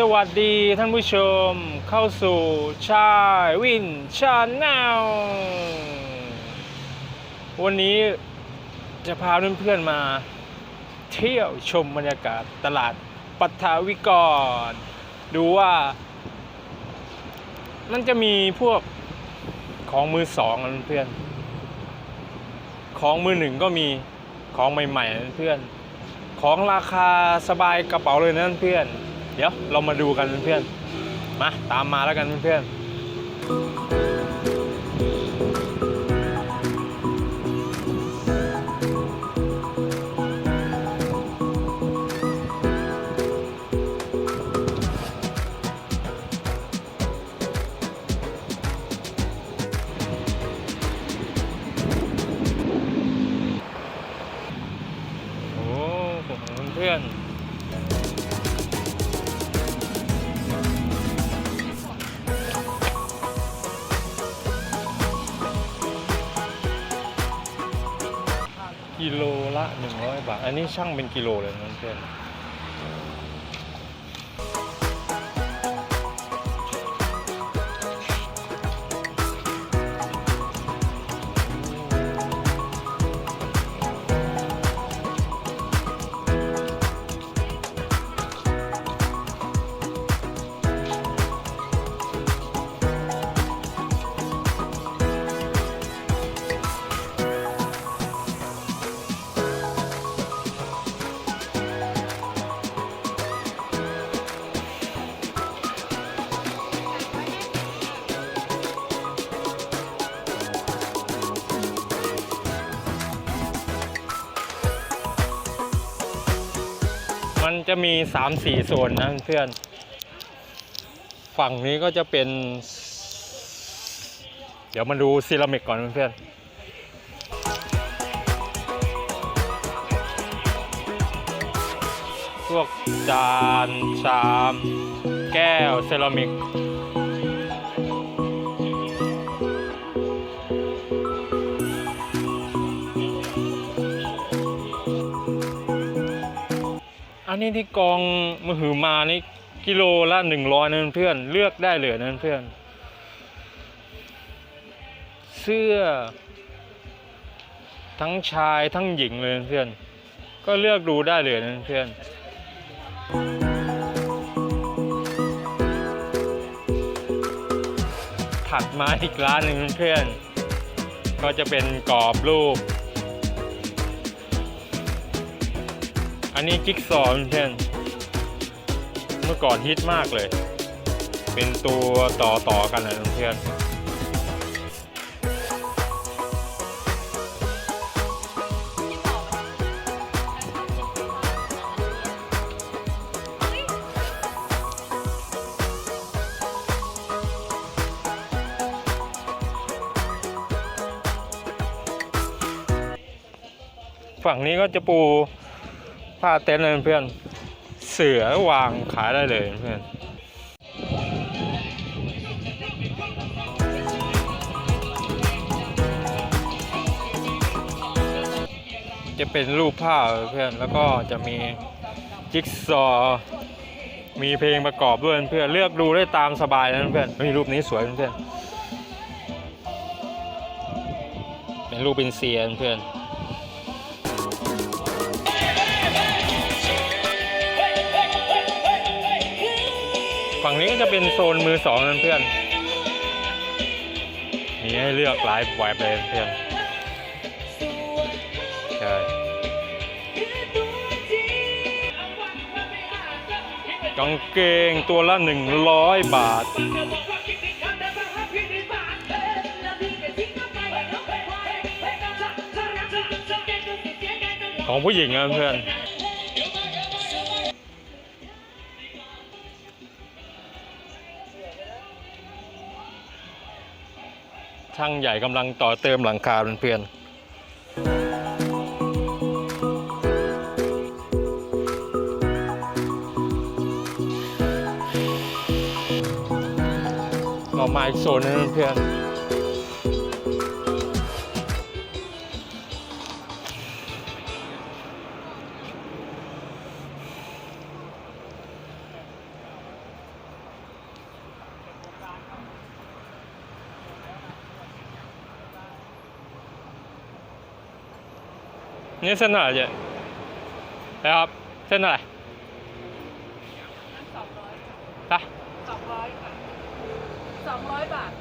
สวัสดีท่านผู้ชมเข้าสู่ชายวินชาแนลวันนี้จะพาเพื่อนๆมา เที่ยวชมบรรยากาศตลาดปัทาวิกร ดูว่า มันจะมีพวกของมือสองนะเพื่อน ของมือหนึ่งก็มีของใหม่ๆนะเพื่อน ของราคาสบายกระเป๋าเลยนะเพื่อน เดี๋ยวเรามาดูกันเพื่อนมาตามมาแล้วกันเพื่อน 100 บาท อันนี้ช่างเป็นกิโลเลยนะเพื่อน จะมี 3-4โซนนะเพื่อน ฝั่งนี้ก็จะเป็น เดี๋ยวมาดูซีรามิกก่อนเพื่อนพวกจานชาม แก้วเซรามิก อันนี้ที่กองมหือมานี่กิโลละหนึ่งร้อยนั่นเพื่อนเลือกได้เลยนั่นเพื่อน เสื้อ ทั้งชายทั้งหญิงเลยนเพื่อน ก็เลือกดูได้เลยนั่นเพื่อนถัดมาอีกร้านหนึ่งเพื่อน ก็จะเป็นกรอบรูป อันนี้จิ๊กซอเพื่อนเมื่อก่อนฮิตมากเลย เป็นตัวต่อต่อกันนะเพื่อนฝั่งนี้ก็จะปู ผ้าเต็นท์เลยเพื่อน เสือวางขายได้เลยเพื่อนจะเป็นรูปภาพเพื่อนแล้วก็จะมีจิ๊กซอว์มีเพลงประกอบด้วยเพื่อนเลือกดูได้ตามสบายนะเพื่อนมีรูปนี้สวยเพื่อนเป็นรูปเป็นเซียนเพื่อน ฝั่งนี้ก็จะเป็นโซนมือสองเพื่อนมีให้เลือกหลายแบบเลยเพื่อนใช่กางเกงตัวละ 100 บาทของผู้หญิงนะเพื่อน ช่างใหญ่กำลังต่อเติมหลังคาเพื่อนๆเรามาอีกโซนนึงเพื่อน นี่เส้นเท่าไหร่เจ๊นะครับ เส้นเท่าไหร่สองร้อยจ้ะสองร้อยค่ะสองร้อยบาท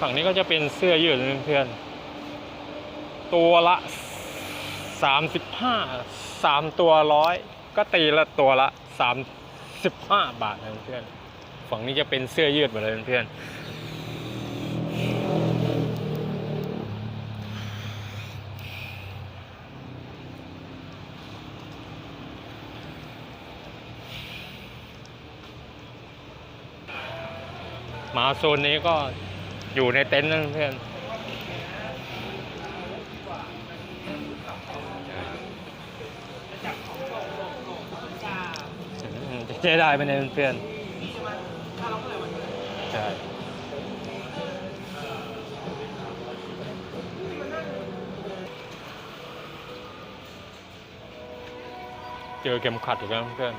ฝั่งนี้ก็จะเป็นเสื้อยืดนะเพื่อนๆตัวละสามสิบห้าสามตัวร้อยก็ตีละตัวละสามสิบห้าบาทนะเพื่อนฝั่งนี้จะเป็นเสื้อยืดหมดเลยเพื่อนม โซนนี้ก็อยู่ในเต็นท์นะเพื่อนอืมจะได้ไหมเนี่ยเพื่อนใช่เจอเข็มขัดอีกแล้วเพื่อน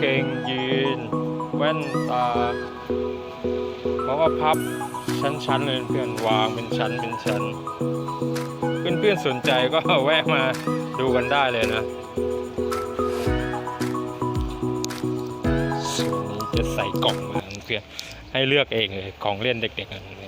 เกงยีน แว่นตาเขาก็พับชั้นๆเลยเพื่อนวางเป็นชั้นเป็นชั้น เพื่อนๆสนใจก็แวะมาดูกันได้เลยนะส่วนนี้จะใส่กล่องเลยนะเพื่อนให้เลือกเองเลยของเล่นเด็กๆนะเพื่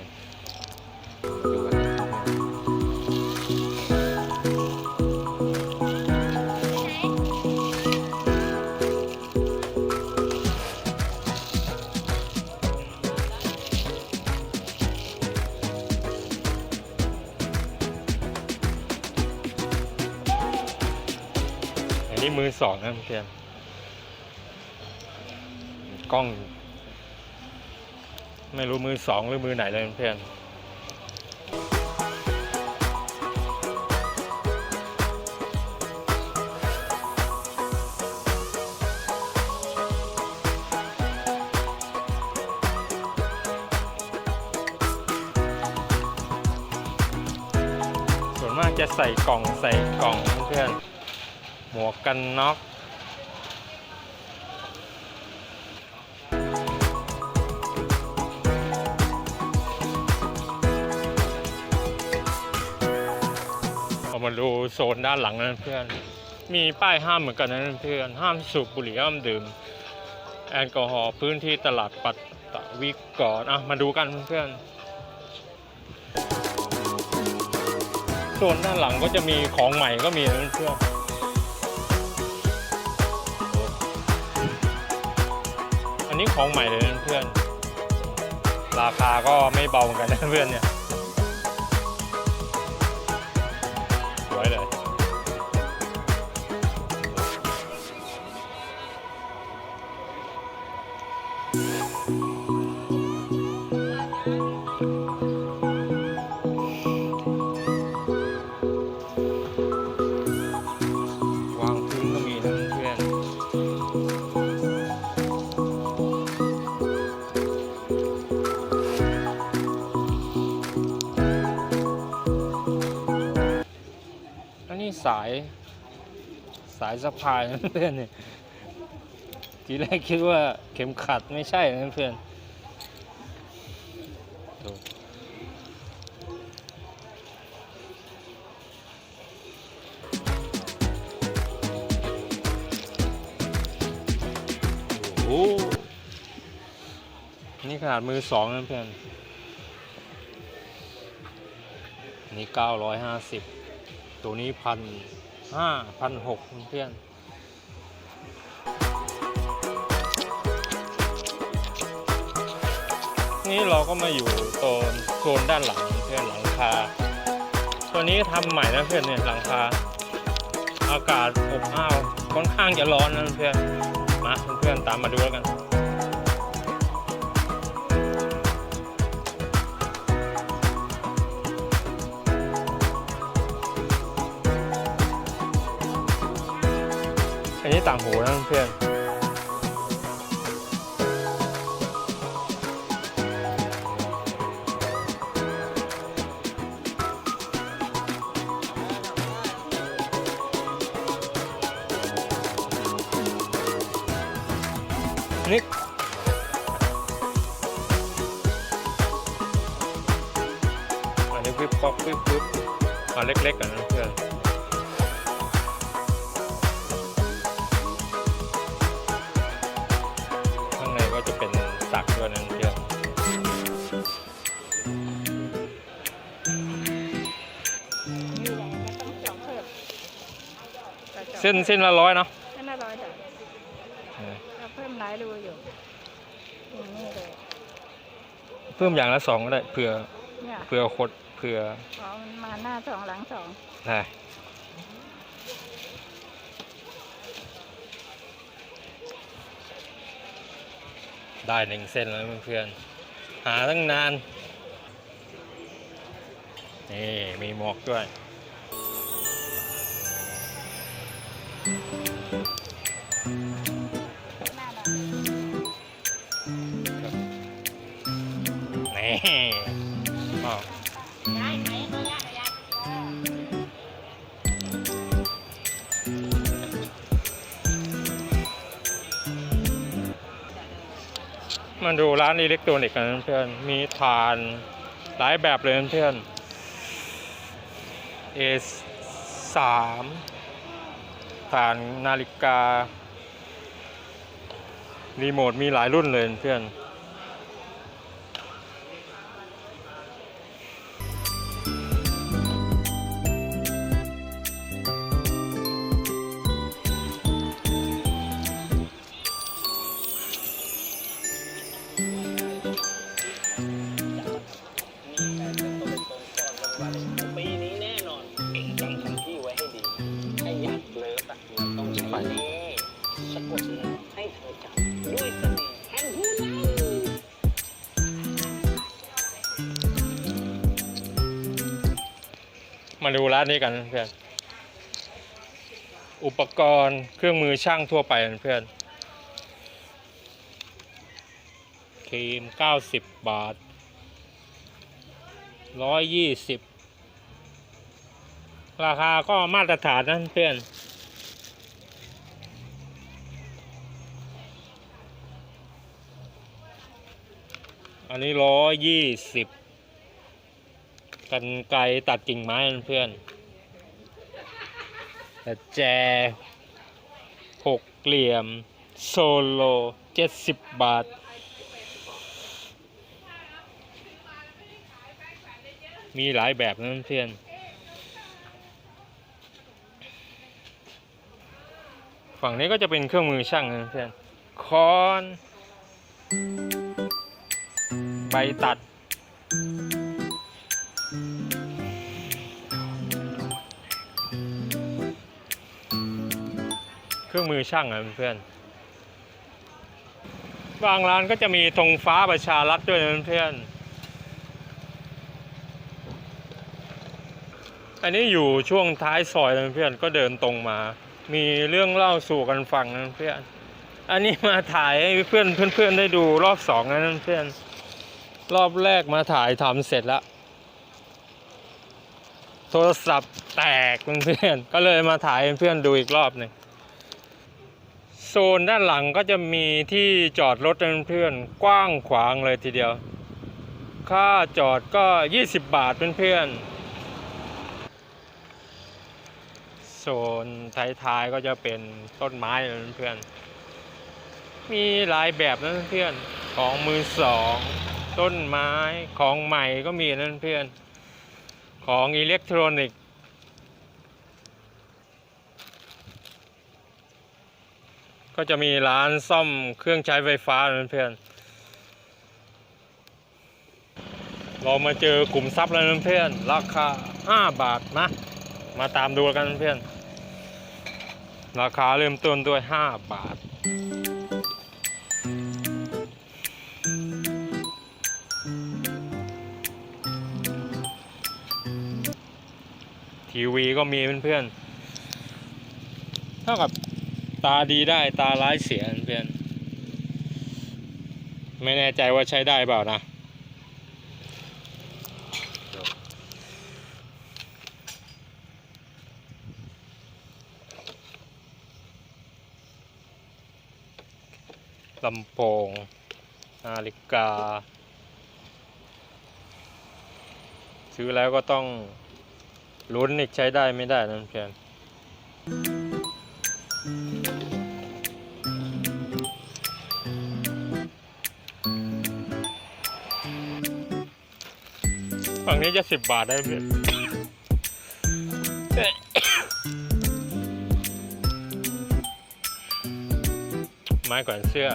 อน มือสองนะเพื่อนกล้อง ไม่รู้มือสองหรือมือไหนเลยเพื่อนส่วนมากจะใส่กล่องใส่กล่องเพื่อน หมวกกันน็อกเอามาดูโซนด้านหลังนั้นเพื่อน มีป้ายห้ามเหมือนกันนะเพื่อน ห้ามสูบบุหรี่ห้ามดื่ม แอลกอฮอล์พื้นที่ตลาดปัตตวิกรอะมาดูกันเพื่อนโซนด้านหลังก็จะมีของใหม่ก็มีนะเพื่อน นนี้ของใหม่เลยนะเพื่อน ราคาก็ไม่เบาเหมือนกันนะเพื่อนเนี่ย สายสายสะพายนะเพื่อนเนี่ยทีแรกคิดว่าเข็มขัดไม่ใช่นะเพื่อนดูโอ้โหนี่ขนาดมือสองนะเพื่อนนนี่เก้าร้อยห้าสิบ ตัวนี้พันห้าพันหกเพื่อนนี่เราก็มาอยู่โซนโซนด้านหลังเพื่อนหลังคา ตัวนี้ทำใหม่นะเพื่อนเนี่ยหลังคา อากาศอบอ้าวค่อนข้างจะร้อนนะเพื่อนมาเพื่อนตามมาดูแล้วกัน นี้ต่างหูนะเพื่อนนี่อันนี้วิบป๊อกวิบวิบอันเล็กๆกันนะเพื่อน เส้นเส้นละร้อยเนาะเส้นละร้อยจ้ะเออเราเพิ่มหลายรูอยู่อย่างนี่เลยเพิ่มอย่างละสองก็ได้เผื่อเนี่ยเผื่อคดเผื่ออ๋อมันมาหน้าสองหลังสองได้ได้หนึ่งเส้นแล้วเพื่อนๆหาตั้งนาน นี่ มีหมวกด้วยาดูร้านอิเล็กทรอนิกส์กันเพื่อนมีฐานหลายแบบเลยเพื่อน A3 ฐานนาฬิกา รีโมทมีหลายรุ่นเลยเพื่อน มาดูร้านนี้กันเพื่อน อุปกรณ์เครื่องมือช่างทั่วไปเพื่อนครีม 90 บาท 120 ราคาก็มาตรฐานนะเพื่อนอันนี้120 กันไกรตัดกิ่งไม้เพื่อนแต่แจหกเหลี่ยม โซโลเจ็ดสิบบาท มีหลายแบบนะเพื่อนฝั่งนี้ก็จะเป็นเครื่องมือช่างนะเพื่อนคอน ใบตัด เครื่องมือช่างอะเพื่อนบางร้านก็จะมีธงฟ้าประชารัฐด้วยนะเพื่อนอันนี้อยู่ช่วงท้ายซอยนะเพื่อนก็เดินตรงมา มีเรื่องเล่าสู่กันฟังนะเพื่อนอันนี้มาถ่ายให้เพื่อนเพื่อนๆได้ดูรอบสองนะเพื่อนรอบแรกมาถ่ายทำเสร็จแล้วโทรศัพท์แตกเพื่อนก็เลยมาถ่ายเพื่อนดูอีกรอบหนึ่ง โซนด้านหลังก็จะมีที่จอดรถเพื่อนๆกว้างขวางเลยทีเดียว ค่าจอดก็ 20 บาทเพื่อนๆโซนท้ายๆก็จะเป็นต้นไม้เพื่อนๆมีหลายแบบนะเพื่อนๆของมือสองต้นไม้ของใหม่ก็มีนะเพื่อนๆของอิเล็กทรอนิกส์ ก็จะมีร้านซ่อมเครื่องใช้ไฟฟ้าเพื่อนเรามาเจอกลุ่มทรัพย์แล้วเพื่อนราคา 5 บาทนะ มาตามดูกันเพื่อนราคาเริ่มต้นด้วย 5 บาท ทีวีก็มีเพื่อนๆเท่ากับ ตาดีได้ตาร้ายเสียเพื่อน ไม่แน่ใจว่าใช้ได้เปล่านะ ลำโพง นาฬิกา ซื้อแล้วก็ต้องลุ้นอีกใช้ได้ไม่ได้นะเพื่อน นี้จะสิบบาทได้เพื่อนไม้แขวนเสื้อ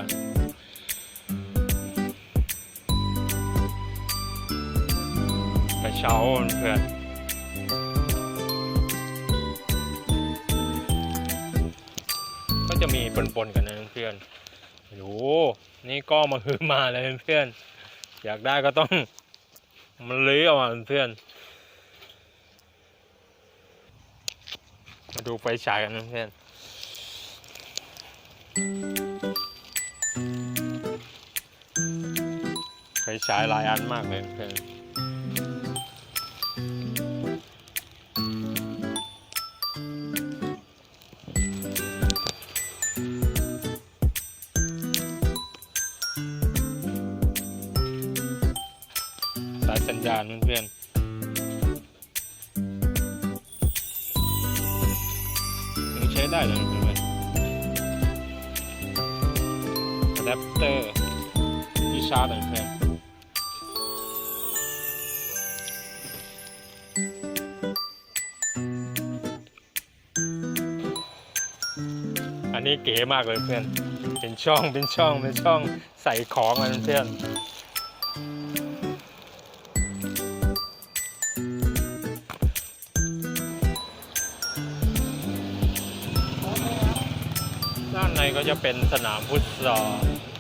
กระเช้าเพื่อนก็จะมีปนๆกันนะเพื่อนโอ้โหนี่ก็มาคือมาเลยเพื่อน อยากได้ก็ต้อง มันเลื้อเอามาเพื่อนมาดูไฟฉายกันเพื่อนไฟฉายหลายอันมากเลยเพื่อน สายสัญญาณเพื่อนๆยังใช้ได้เลยเพื่อนอะแดปเตอร์ที่ชาร์จเพื่อนอันนี้เก๋มากเลยเพื่อน เป็นช่อง เป็นช่อง เป็นช่องใส่ของมันเพื่อน ก็จะเป็นสนามฟุตซอล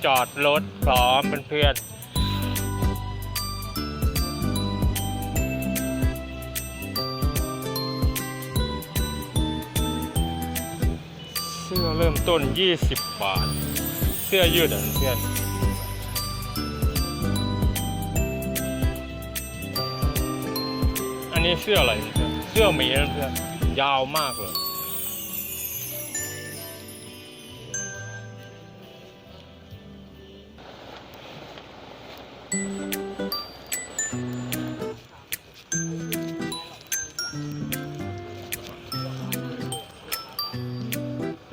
จอดรถพร้อมเพื่อนๆเสื้อเริ่มต้น 20 บาท เสื้อยืดอะเพื่อนอันนี้เสื้ออะไรเพื่อนเสื้อหมีนะเพื่อนยาวมากเลย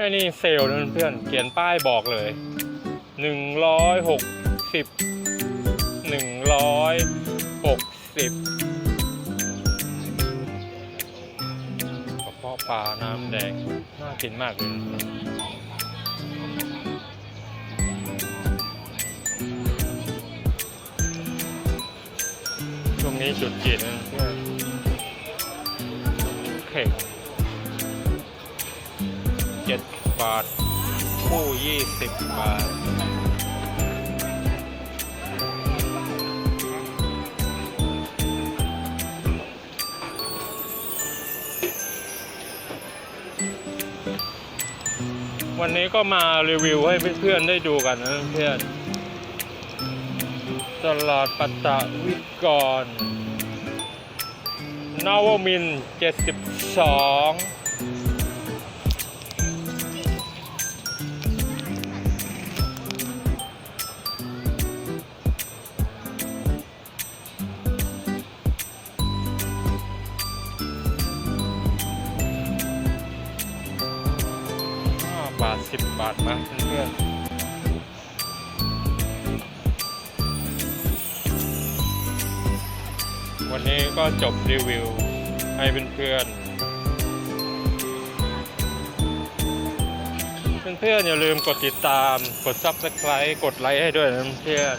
แค่นี้เซลล์นะเพื่อนเขียนป้ายบอกเลยหนึ่งร้อยหกสิบหนึ่งร้อยหกสิบกระเพาะปลาน้ำแดง น่ากินมากเลยช่วงนี้จุดจีนนะเพื่อนเข่ง เจ็ดบาท คู่ยี่สิบาท วันนี้ก็มารีวิวให้เพื่อนๆได้ดูกันนะเพื่อนตลาดปัตตะวิกรนาวมิน 72 สิบบาทมาเพื่อนวันนี้ก็จบรีวิวให้เพื่อนๆ เพื่อนๆ อย่าลืมกดติดตาม กด Subscribe กดไลค์ให้ด้วยนะเพื่อน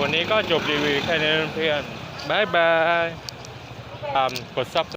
วันนี้ก็จบรีวิวแค่นี้เพื่อนบายบายตามกด Subscribe